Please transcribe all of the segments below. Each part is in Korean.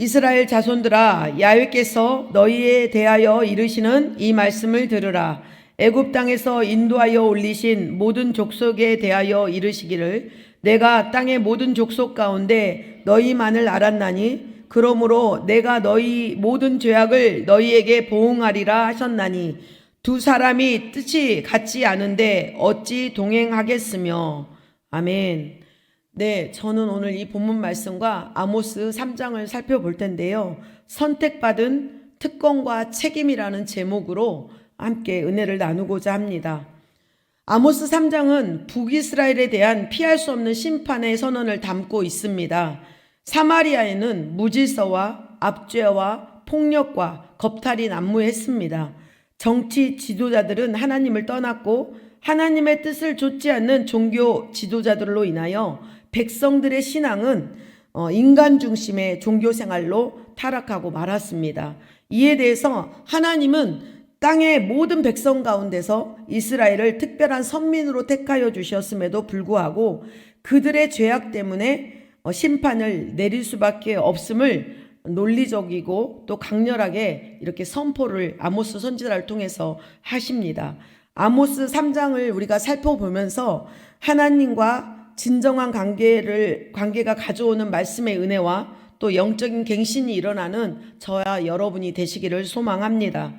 이스라엘 자손들아 야훼께서 너희에 대하여 이르시는 이 말씀을 들으라 애굽 땅에서 인도하여 올리신 모든 족속에 대하여 이르시기를 내가 땅의 모든 족속 가운데 너희만을 알았나니 그러므로 내가 너희 모든 죄악을 너희에게 보응하리라 하셨나니 두 사람이 뜻이 같지 않은데 어찌 동행하겠으며 아멘. 네, 저는 오늘 이 본문 말씀과 아모스 3장을 살펴볼 텐데요. 선택받은 특권과 책임이라는 제목으로 함께 은혜를 나누고자 합니다. 아모스 3장은 북이스라엘에 대한 피할 수 없는 심판의 선언을 담고 있습니다. 사마리아에는 무질서와 압죄와 폭력과 겁탈이 난무했습니다. 정치 지도자들은 하나님을 떠났고 하나님의 뜻을 좇지 않는 종교 지도자들로 인하여 백성들의 신앙은 어, 인간 중심의 종교 생활로 타락하고 말았습니다. 이에 대해서 하나님은 땅의 모든 백성 가운데서 이스라엘을 특별한 선민으로 택하여 주셨음에도 불구하고 그들의 죄악 때문에 어, 심판을 내릴 수밖에 없음을 논리적이고 또 강렬하게 이렇게 선포를 아모스 선지자를 통해서 하십니다. 아모스 3장을 우리가 살펴보면서 하나님과 진정한 관계를 관계가 가져오는 말씀의 은혜와 또 영적인 갱신이 일어나는 저와 여러분이 되시기를 소망합니다.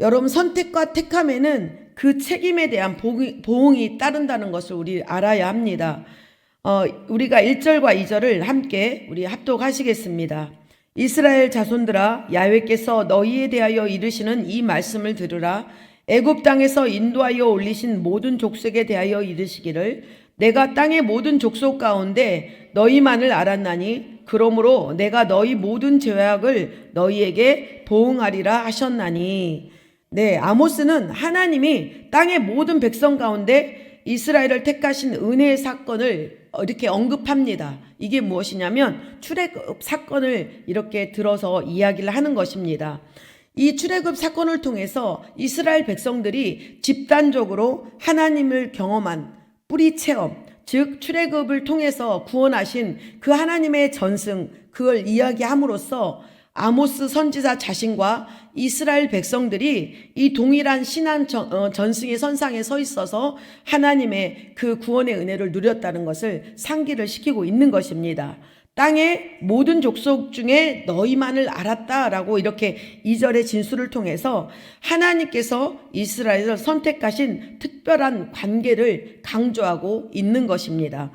여러분 선택과 택함에는 그 책임에 대한 보응이, 따른다는 것을 우리 알아야 합니다. 어, 우리가 1절과 2절을 함께 우리 합독하시겠습니다. 이스라엘 자손들아 야훼께서 너희에 대하여 이르시는 이 말씀을 들으라 애굽 땅에서 인도하여 올리신 모든 족속에 대하여 이르시기를 내가 땅의 모든 족속 가운데 너희만을 알았나니 그러므로 내가 너희 모든 죄악을 너희에게 보응하리라 하셨나니 네 아모스는 하나님이 땅의 모든 백성 가운데 이스라엘을 택하신 은혜의 사건을 이렇게 언급합니다. 이게 무엇이냐면 출애굽 사건을 이렇게 들어서 이야기를 하는 것입니다. 이 출애굽 사건을 통해서 이스라엘 백성들이 집단적으로 하나님을 경험한 뿌리 체험, 즉 출애굽을 통해서 구원하신 그 하나님의 전승 그걸 이야기함으로써 아모스 선지자 자신과 이스라엘 백성들이 이 동일한 전, 어, 전승의 선상에 서 있어서 하나님의 그 구원의 은혜를 누렸다는 것을 상기를 시키고 있는 것입니다. 땅의 모든 족속 중에 너희만을 알았다라고 이렇게 이절의 진술을 통해서 하나님께서 이스라엘을 선택하신 특별한 관계를 강조하고 있는 것입니다.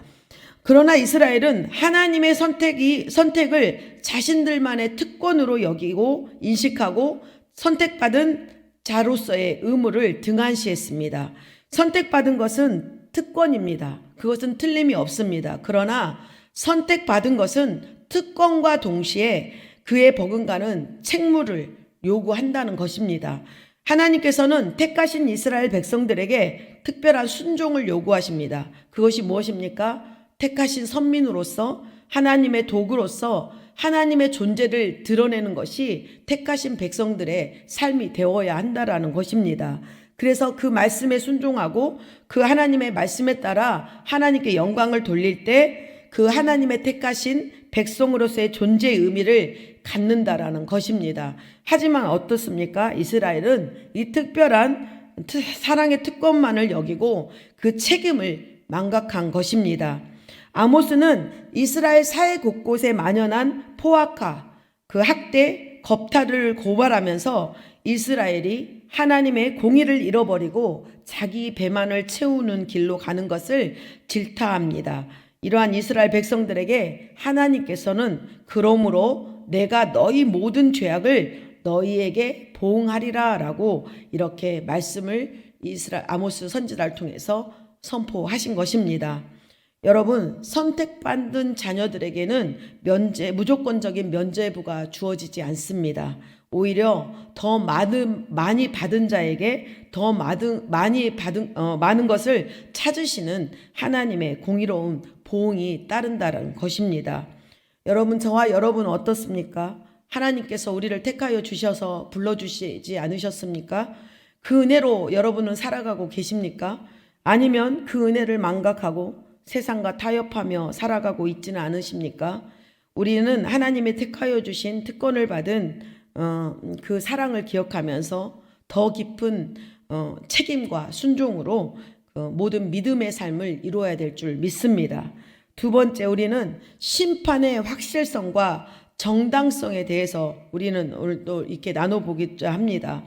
그러나 이스라엘은 하나님의 선택이 선택을 자신들만의 특권으로 여기고 인식하고 선택받은 자로서의 의무를 등한시했습니다. 선택받은 것은 특권입니다. 그것은 틀림이 없습니다. 그러나 선택받은 것은 특권과 동시에 그에 버금가는 책무를 요구한다는 것입니다. 하나님께서는 택하신 이스라엘 백성들에게 특별한 순종을 요구하십니다. 그것이 무엇입니까? 택하신 선민으로서 하나님의 도구로서 하나님의 존재를 드러내는 것이 택하신 백성들의 삶이 되어야 한다라는 것입니다. 그래서 그 말씀에 순종하고 그 하나님의 말씀에 따라 하나님께 영광을 돌릴 때 그 하나님의 택하신 백성으로서의 존재의 의미를 갖는다라는 것입니다. 하지만 어떻습니까? 이스라엘은 이 특별한 사랑의 특권만을 여기고 그 책임을 망각한 것입니다. 아모스는 이스라엘 사회 곳곳에 만연한 포악화, 그 학대, 겁탈을 고발하면서 이스라엘이 하나님의 공의를 잃어버리고 자기 배만을 채우는 길로 가는 것을 질타합니다. 이러한 이스라엘 백성들에게 하나님께서는 그러므로 내가 너희 모든 죄악을 너희에게 보응하리라 라고 이렇게 말씀을 이스라엘 아모스 선지자를 통해서 선포하신 것입니다. 여러분 선택받은 자녀들에게는 면제 무조건적인 면제부가 주어지지 않습니다. 오히려 더 많은 많이 받은 자에게 더 많은 많이 받은 어, 많은 것을 찾으시는 하나님의 공의로운 보응이 따른다는 것입니다. 여러분 저와 여러분 어떻습니까? 하나님께서 우리를 택하여 주셔서 불러 주시지 않으셨습니까? 그 은혜로 여러분은 살아가고 계십니까? 아니면 그 은혜를 망각하고 세상과 타협하며 살아가고 있지는 않으십니까? 우리는 하나님의 택하여 주신 특권을 받은 어, 그 사랑을 기억하면서 더 깊은 어, 책임과 순종으로 그 모든 믿음의 삶을 이루어야 될 줄 믿습니다. 두 번째, 우리는 심판의 확실성과 정당성에 대해서 우리는 오늘 또 이렇게 나눠보기자 합니다.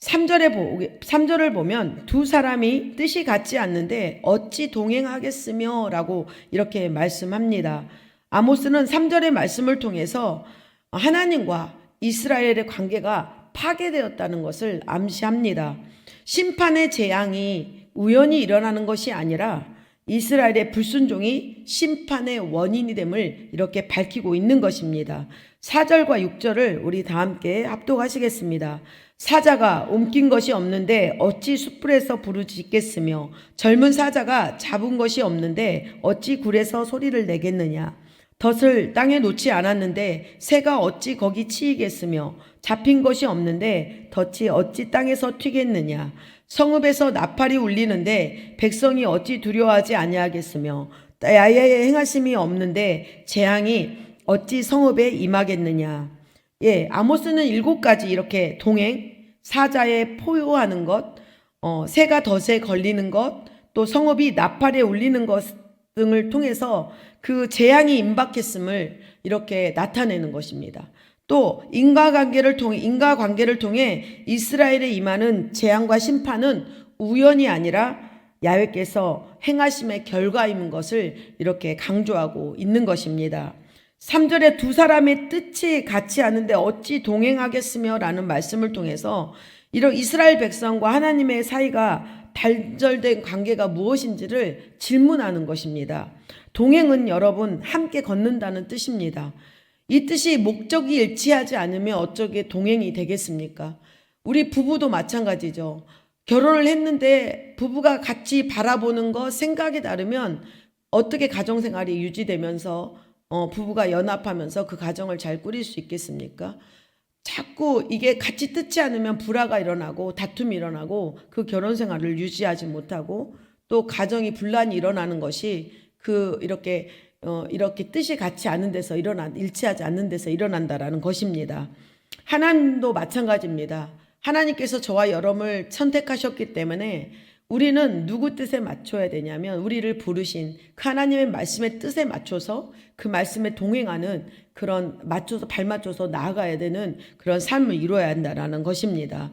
3절에 보, 3절을 보면 두 사람이 뜻이 같지 않는데 어찌 동행하겠으며 라고 이렇게 말씀합니다. 아모스는 3절의 말씀을 통해서 하나님과 이스라엘의 관계가 파괴되었다는 것을 암시합니다. 심판의 재앙이 우연히 일어나는 것이 아니라 이스라엘의 불순종이 심판의 원인이 됨을 이렇게 밝히고 있는 것입니다. 4절과 6절을 우리 다 함께 합독하시겠습니다. 사자가 옮긴 것이 없는데 어찌 숯불에서 부르짖겠으며 젊은 사자가 잡은 것이 없는데 어찌 굴에서 소리를 내겠느냐 덫을 땅에 놓지 않았는데 새가 어찌 거기 치이겠으며 잡힌 것이 없는데 덫이 어찌 땅에서 튀겠느냐? 성읍에서 나팔이 울리는데 백성이 어찌 두려워하지 아니하겠으며 야야의 행하심이 없는데 재앙이 어찌 성읍에 임하겠느냐? 예, 아모스는 일곱 가지 이렇게 동행, 사자에 포효하는 것, 어, 새가 덫에 걸리는 것, 또 성읍이 나팔에 울리는 것 등을 통해서 그 재앙이 임박했음을 이렇게 나타내는 것입니다. 또 인과관계를 통해 인과관계를 통해 이스라엘에 임하는 재앙과 심판은 우연이 아니라 야훼께서 행하심의 결과인 것을 이렇게 강조하고 있는 것입니다. 3절에 두 사람의 뜻이 같지 않은데 어찌 동행하겠으며 라는 말씀을 통해서 이런 이스라엘 백성과 하나님의 사이가 단절된 관계가 무엇인지를 질문하는 것입니다. 동행은 여러분 함께 걷는다는 뜻입니다. 이 뜻이 목적이 일치하지 않으면 어쩌게 동행이 되겠습니까? 우리 부부도 마찬가지죠. 결혼을 했는데 부부가 같이 바라보는 것, 생각이 다르면 어떻게 가정생활이 유지되면서 어, 부부가 연합하면서 그 가정을 잘 꾸릴 수 있겠습니까? 자꾸 이게 같이 뜻지 않으면 불화가 일어나고 다툼이 일어나고 그 결혼 생활을 유지하지 못하고 또 가정이 분란이 일어나는 것이 그 이렇게 어, 이렇게 뜻이 같지 않은 데서 일어나 일치하지 않는 데서 일어난다라는 것입니다. 하나님도 마찬가지입니다. 하나님께서 저와 여러분을 선택하셨기 때문에 우리는 누구 뜻에 맞춰야 되냐면 우리를 부르신 그 하나님의 말씀의 뜻에 맞춰서 그 말씀에 동행하는 그런 맞춰서 발맞춰서 나아가야 되는 그런 삶을 이루어야 한다라는 것입니다.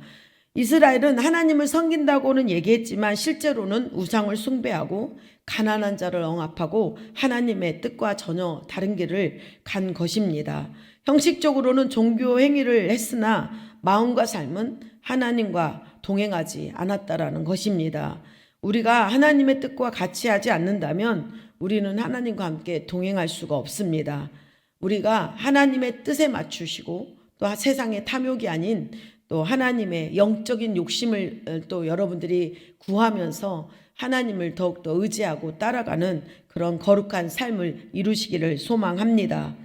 이스라엘은 하나님을 섬긴다고는 얘기했지만 실제로는 우상을 숭배하고 가난한 자를 억압하고 하나님의 뜻과 전혀 다른 길을 간 것입니다. 형식적으로는 종교 행위를 했으나 마음과 삶은 하나님과 동행하지 않았다라는 것입니다. 우리가 하나님의 뜻과 같이 하지 않는다면 우리는 하나님과 함께 동행할 수가 없습니다. 우리가 하나님의 뜻에 맞추시고 또 세상의 탐욕이 아닌 또 하나님의 영적인 욕심을 또 여러분들이 구하면서 하나님을 더욱더 의지하고 따라가는 그런 거룩한 삶을 이루시기를 소망합니다.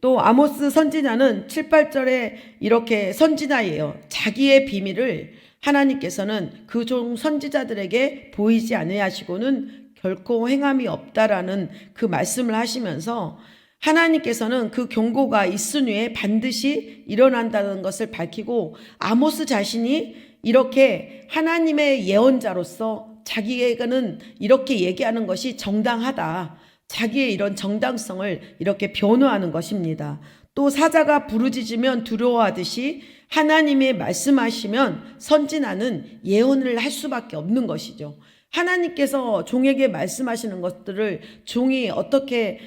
또 아모스 선지자는 7, 8절에 이렇게 선지자예요. 자기의 비밀을 하나님께서는 그 종 선지자들에게 보이지 아니하시고는 결코 행함이 없다라는 그 말씀을 하시면서 하나님께서는 그 경고가 있은 후에 반드시 일어난다는 것을 밝히고 아모스 자신이 이렇게 하나님의 예언자로서 자기에게는 이렇게 얘기하는 것이 정당하다. 자기의 이런 정당성을 이렇게 변호하는 것입니다. 또 사자가 부르짖으면 두려워하듯이 하나님의 말씀하시면 선진하는 예언을 할 수밖에 없는 것이죠. 하나님께서 종에게 말씀하시는 것들을 종이 어떻게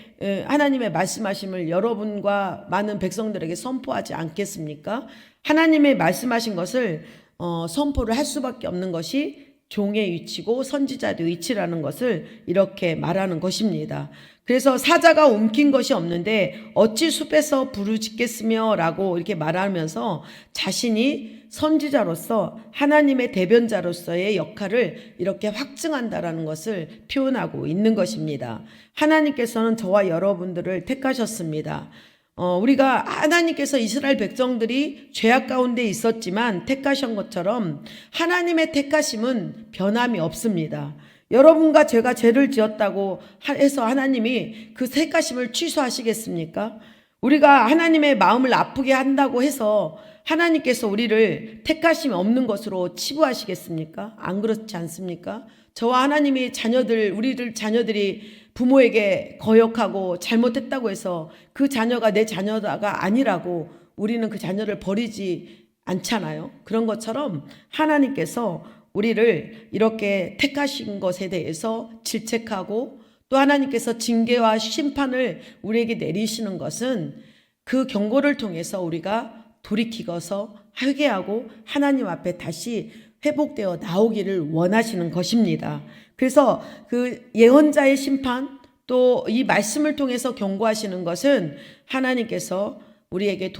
하나님의 말씀하심을 여러분과 많은 백성들에게 선포하지 않겠습니까? 하나님의 말씀하신 것을 어, 선포를 할 수밖에 없는 것이 종의 위치고 선지자의 위치라는 것을 이렇게 말하는 것입니다. 그래서 사자가 옮긴 것이 없는데 어찌 숲에서 부르짖겠으며 라고 이렇게 말하면서 자신이 선지자로서 하나님의 대변자로서의 역할을 이렇게 확증한다라는 것을 표현하고 있는 것입니다. 하나님께서는 저와 여러분들을 택하셨습니다. 어, 우리가 하나님께서 이스라엘 백성들이 죄악 가운데 있었지만 택하신 것처럼 하나님의 택하심은 변함이 없습니다. 여러분과 제가 죄를 지었다고 해서 하나님이 그 택하심을 취소하시겠습니까? 우리가 하나님의 마음을 아프게 한다고 해서 하나님께서 우리를 택하심이 없는 것으로 치부하시겠습니까? 안 그렇지 않습니까? 저와 하나님이 자녀들, 우리들 자녀들이 부모에게 거역하고 잘못했다고 해서 그 자녀가 내 자녀가 아니라고 우리는 그 자녀를 버리지 않잖아요. 그런 것처럼 하나님께서 우리를 이렇게 택하신 것에 대해서 질책하고 또 하나님께서 징계와 심판을 우리에게 내리시는 것은 그 경고를 통해서 우리가 돌이키고서 회개하고 하나님 앞에 다시 회복되어 나오기를 원하시는 것입니다. 그래서 그 예언자의 심판 또 이 말씀을 통해서 경고하시는 것은 하나님께서 우리에게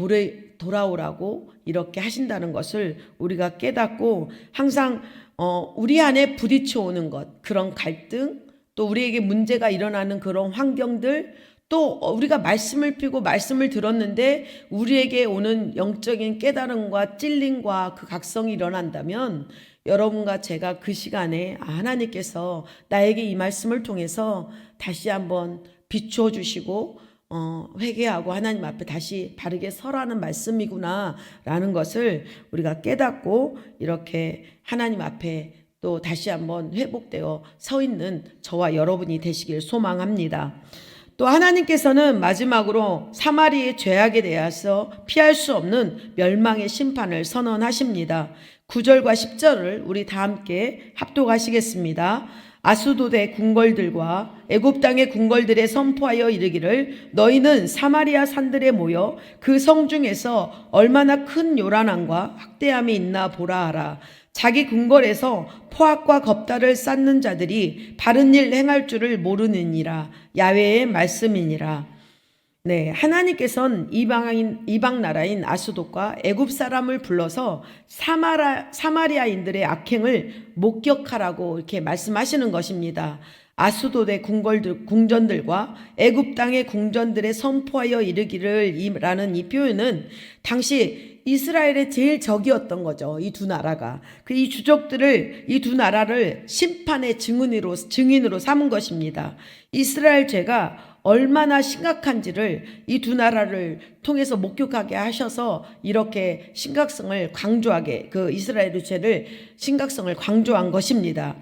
돌아오라고 이렇게 하신다는 것을 우리가 깨닫고 항상 어 우리 안에 부딪혀 오는 것 그런 갈등 또 우리에게 문제가 일어나는 그런 환경들 또 우리가 말씀을 피고 말씀을 들었는데 우리에게 오는 영적인 깨달음과 찔림과 그 각성이 일어난다면 여러분과 제가 그 시간에 아, 하나님께서 나에게 이 말씀을 통해서 다시 한번 비추어 주시고 어, 회개하고 하나님 앞에 다시 바르게 서라는 말씀이구나라는 것을 우리가 깨닫고 이렇게 하나님 앞에 또 다시 한번 회복되어 서 있는 저와 여러분이 되시길 소망합니다. 또 하나님께서는 마지막으로 사마리의 죄악에 대해서 피할 수 없는 멸망의 심판을 선언하십니다. 9절과 10절을 우리 다 함께 합독하시겠습니다. 아수도대 궁궐들과 애굽 땅의 궁궐들에 선포하여 이르기를 너희는 사마리아 산들에 모여 그 성 중에서 얼마나 큰 요란함과 학대함이 있나 보라 하라. 자기 궁궐에서 포악과 겁달을 쌓는 자들이 바른 일 행할 줄을 모르느니라 야외의 말씀이니라. 네, 하나님께서는 이방인 이방 나라인 아수독과 애굽 사람을 불러서 사마라 사마리아인들의 악행을 목격하라고 이렇게 말씀하시는 것입니다. 아수도의 궁궐들 궁전들과 애굽 땅의 궁전들에 선포하여 이르기를 이라는 이 표현은 당시 이스라엘의 제일 적이었던 거죠. 이 두 나라가. 그 이 주족들을 이 두 나라를 심판의 증인으로 증인으로 삼은 것입니다. 이스라엘 죄가 얼마나 심각한지를 이 두 나라를 통해서 목격하게 하셔서 이렇게 심각성을 강조하게 그 이스라엘의 죄를 심각성을 강조한 것입니다.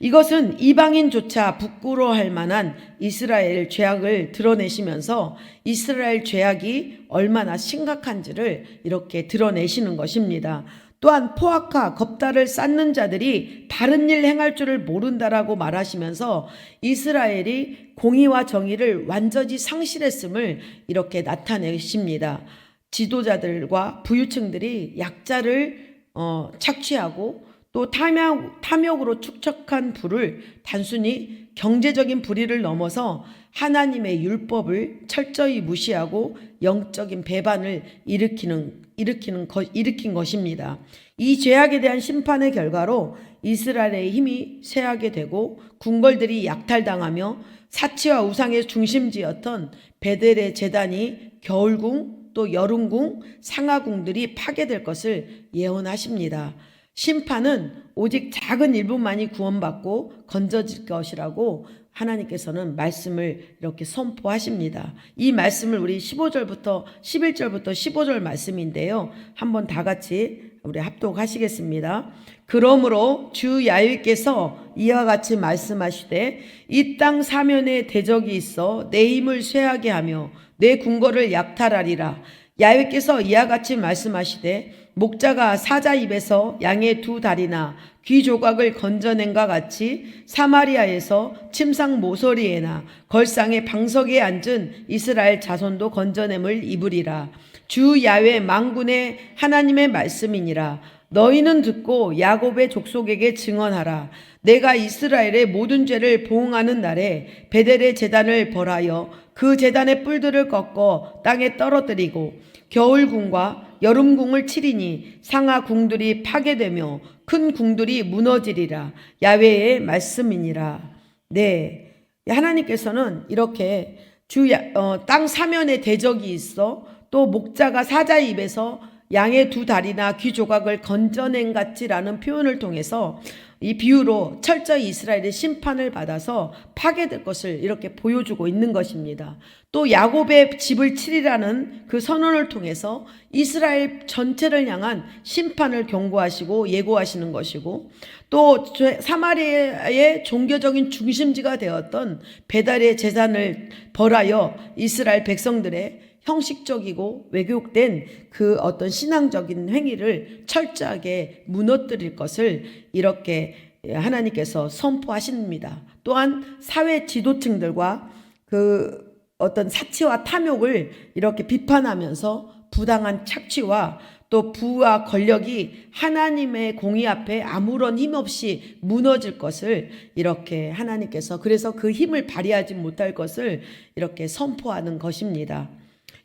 이것은 이방인조차 부끄러워할 만한 이스라엘 죄악을 드러내시면서 이스라엘 죄악이 얼마나 심각한지를 이렇게 드러내시는 것입니다. 또한 포악과 겁달을 쌓는 자들이 바른 일 행할 줄을 모른다라고 말하시면서 이스라엘이 공의와 정의를 완전히 상실했음을 이렇게 나타내십니다. 지도자들과 부유층들이 약자를 어, 착취하고 또 탐욕, 탐욕으로 축적한 불을 단순히 경제적인 불의를 넘어서 하나님의 율법을 철저히 무시하고 영적인 배반을 일으키는 일으키는 것, 일으킨 것입니다. 이 죄악에 대한 심판의 결과로 이스라엘의 힘이 쇠하게 되고 궁궐들이 약탈당하며 사치와 우상의 중심지였던 베델의 재단이 겨울궁 또 여름궁 상하궁들이 파괴될 것을 예언하십니다. 심판은 오직 작은 일부만이 구원받고 건져질 것이라고 하나님께서는 말씀을 이렇게 선포하십니다. 이 말씀을 우리 15절부터 11절부터 15절 말씀인데요. 한번 다 같이 우리 합독하시겠습니다. 그러므로 주 야훼께서 이와 같이 말씀하시되 이 땅 사면에 대적이 있어 내 힘을 쇠하게 하며 내 궁궐을 약탈하리라. 야훼께서 이와 같이 말씀하시되 목자가 사자 입에서 양의 두 다리나 귀 조각을 건져낸과 같이 사마리아에서 침상 모서리에나 걸상의 방석에 앉은 이스라엘 자손도 건져냄을 입으리라. 주 야외 망군의 하나님의 말씀이니라. 너희는 듣고 야곱의 족속에게 증언하라. 내가 이스라엘의 모든 죄를 보응하는 날에 베델의 재단을 벌하여 그 재단의 뿔들을 꺾어 땅에 떨어뜨리고 겨울궁과 여름궁을 치리니 상하 궁들이 파괴되며 큰 궁들이 무너지리라 야외의 말씀이니라. 네, 하나님께서는 이렇게 주땅 어, 사면에 대적이 있어 또 목자가 사자 입에서 양의 두 다리나 귀 조각을 건져낸 같이라는 표현을 통해서 이 비유로 철저히 이스라엘의 심판을 받아서 파괴될 것을 이렇게 보여주고 있는 것입니다. 또 야곱의 집을 치리라는 그 선언을 통해서 이스라엘 전체를 향한 심판을 경고하시고 예고하시는 것이고 또 사마리아의 종교적인 중심지가 되었던 배달의 재산을 벌하여 이스라엘 백성들의 형식적이고 왜곡된 그 어떤 신앙적인 행위를 철저하게 무너뜨릴 것을 이렇게 하나님께서 선포하십니다. 또한 사회 지도층들과 그 어떤 사치와 탐욕을 이렇게 비판하면서 부당한 착취와 또 부와 권력이 하나님의 공의 앞에 아무런 힘 없이 무너질 것을 이렇게 하나님께서 그래서 그 힘을 발휘하지 못할 것을 이렇게 선포하는 것입니다.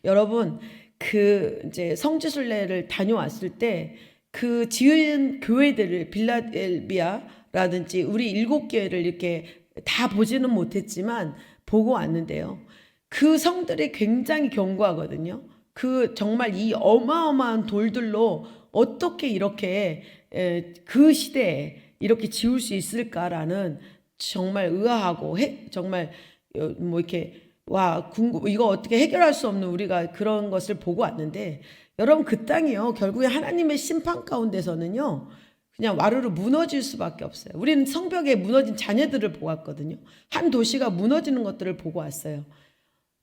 여러분 그 이제 성지순례를 다녀왔을 때 그 지은 교회들을 빌라델비아라든지 우리 일곱 교회를 이렇게 다 보지는 못했지만 보고 왔는데요. 그 성들이 굉장히 견고하거든요. 그 정말 이 어마어마한 돌들로 어떻게 이렇게 그 시대에 이렇게 지울 수 있을까라는 정말 의아하고 정말 어, 뭐 이렇게 와 궁금 이거 어떻게 해결할 수 없는 우리가 그런 것을 보고 왔는데 여러분 그 땅이요 결국에 하나님의 심판 가운데서는요 그냥 와르르 무너질 수밖에 없어요. 우리는 성벽에 무너진 자녀들을 보았거든요. 한 도시가 무너지는 것들을 보고 왔어요.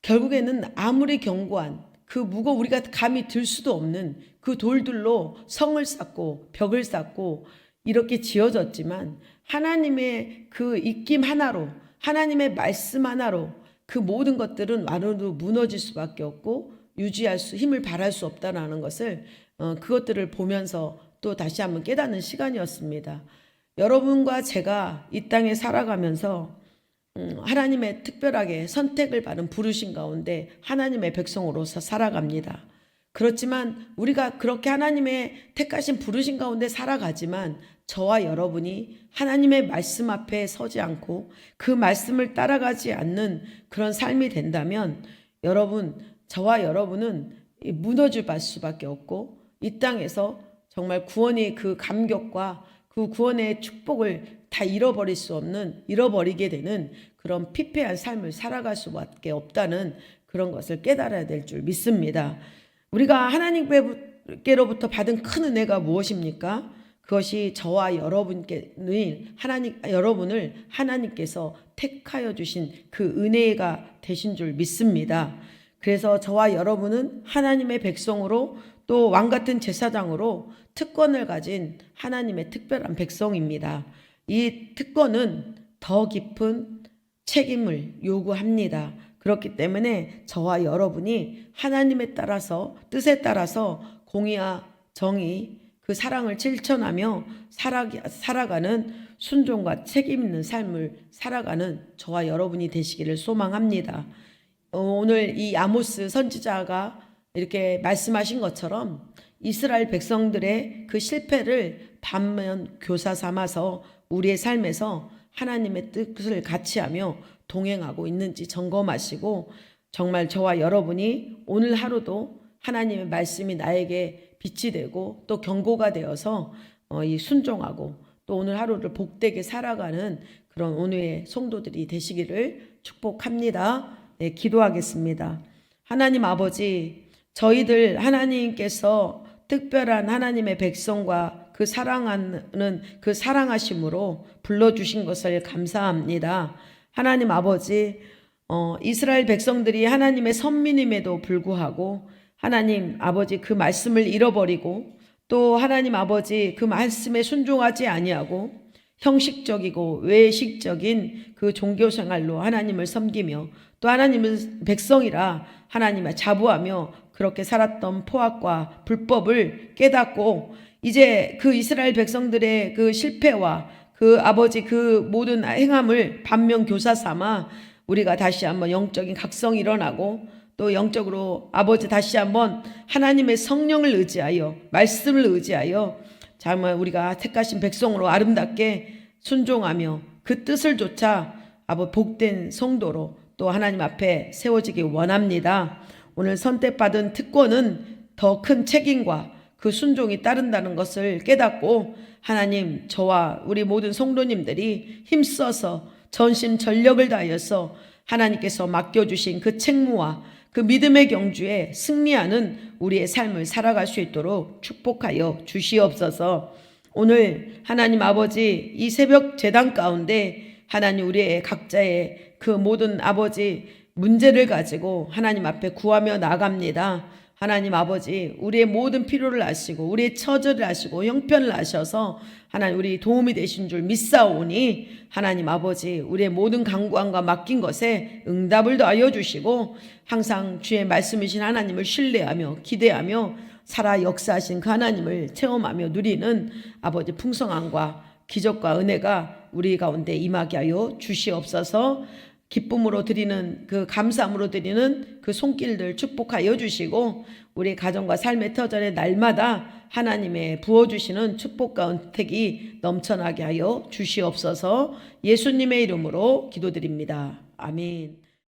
결국에는 아무리 견고한 그 무거 우리가 감히 들 수도 없는 그 돌들로 성을 쌓고 벽을 쌓고 이렇게 지어졌지만 하나님의 그 입김 하나로 하나님의 말씀 하나로 그 모든 것들은 완으로 무너질 수밖에 없고 유지할 수 힘을 발할 수 없다라는 것을 어, 그것들을 보면서 또 다시 한번 깨닫는 시간이었습니다. 여러분과 제가 이 땅에 살아가면서 음, 하나님의 특별하게 선택을 받은 부르신 가운데 하나님의 백성으로서 살아갑니다. 그렇지만 우리가 그렇게 하나님의 택하신 부르신 가운데 살아가지만 저와 여러분이 하나님의 말씀 앞에 서지 않고 그 말씀을 따라가지 않는 그런 삶이 된다면 여러분, 저와 여러분은 무너질 수밖에 없고 이 땅에서 정말 구원의 그 감격과 그 구원의 축복을 다 잃어버릴 수 없는, 잃어버리게 되는 그런 피폐한 삶을 살아갈 수밖에 없다는 그런 것을 깨달아야 될 줄 믿습니다. 우리가 하나님께로부터 받은 큰 은혜가 무엇입니까? 그것이 저와 여러분께 하나님 여러분을 하나님께서 택하여 주신 그 은혜가 되신 줄 믿습니다. 그래서 저와 여러분은 하나님의 백성으로 또 왕 같은 제사장으로 특권을 가진 하나님의 특별한 백성입니다. 이 특권은 더 깊은 책임을 요구합니다. 그렇기 때문에 저와 여러분이 하나님에 따라서 뜻에 따라서 공의와 정의 그 사랑을 실천하며 살아가는 순종과 책임 있는 삶을 살아가는 저와 여러분이 되시기를 소망합니다. 어, 오늘 이 아모스 선지자가 이렇게 말씀하신 것처럼 이스라엘 백성들의 그 실패를 반면 교사 삼아서 우리의 삶에서 하나님의 뜻을 같이 하며 동행하고 있는지 점검하시고 정말 저와 여러분이 오늘 하루도 하나님의 말씀이 나에게 빛이 되고 또 경고가 되어서 어, 이 순종하고 또 오늘 하루를 복되게 살아가는 그런 오늘의 성도들이 되시기를 축복합니다. 네, 기도하겠습니다. 하나님 아버지, 저희들 하나님께서 특별한 하나님의 백성과 그 사랑하는 그 사랑하심으로 불러주신 것을 감사합니다. 하나님 아버지, 어, 이스라엘 백성들이 하나님의 선민임에도 불구하고 하나님 아버지 그 말씀을 잃어버리고 또 하나님 아버지 그 말씀에 순종하지 아니하고 형식적이고 외식적인 그 종교 생활로 하나님을 섬기며 또 하나님은 백성이라 하나님을 자부하며 그렇게 살았던 포악과 불법을 깨닫고 이제 그 이스라엘 백성들의 그 실패와 그 아버지 그 모든 행함을 반면 교사 삼아 우리가 다시 한번 영적인 각성이 일어나고 또 영적으로 아버지 다시 한번 하나님의 성령을 의지하여 말씀을 의지하여 정말 우리가 택하신 백성으로 아름답게 순종하며 그 뜻을 조차 아버 복된 성도로 또 하나님 앞에 세워지기 원합니다. 오늘 선택받은 특권은 더 큰 책임과 그 순종이 따른다는 것을 깨닫고 하나님 저와 우리 모든 성도님들이 힘써서 전심 전력을 다하여서 하나님께서 맡겨주신 그 책무와 그 믿음의 경주에 승리하는 우리의 삶을 살아갈 수 있도록 축복하여 주시옵소서. 오늘 하나님 아버지 이 새벽 재단 가운데 하나님 우리의 각자의 그 모든 아버지 문제를 가지고 하나님 앞에 구하며 나갑니다. 하나님 아버지 우리의 모든 필요를 아시고 우리의 처절을 아시고 형편을 아셔서 하나님 우리 도움이 되신 줄 믿사오니 하나님 아버지 우리의 모든 간구함과 맡긴 것에 응답을 더하여 주시고 항상 주의 말씀이신 하나님을 신뢰하며 기대하며 살아 역사하신 그 하나님을 체험하며 누리는 아버지 풍성함과 기적과 은혜가 우리 가운데 임하게 하여 주시옵소서. 기쁨으로 드리는 그 감사함으로 드리는 그 손길들 축복하여 주시고 우리 가정과 삶의 터전의 날마다 하나님의 부어 주시는 축복과 은택이 넘쳐나게 하여 주시옵소서. 예수님의 이름으로 기도드립니다. 아멘.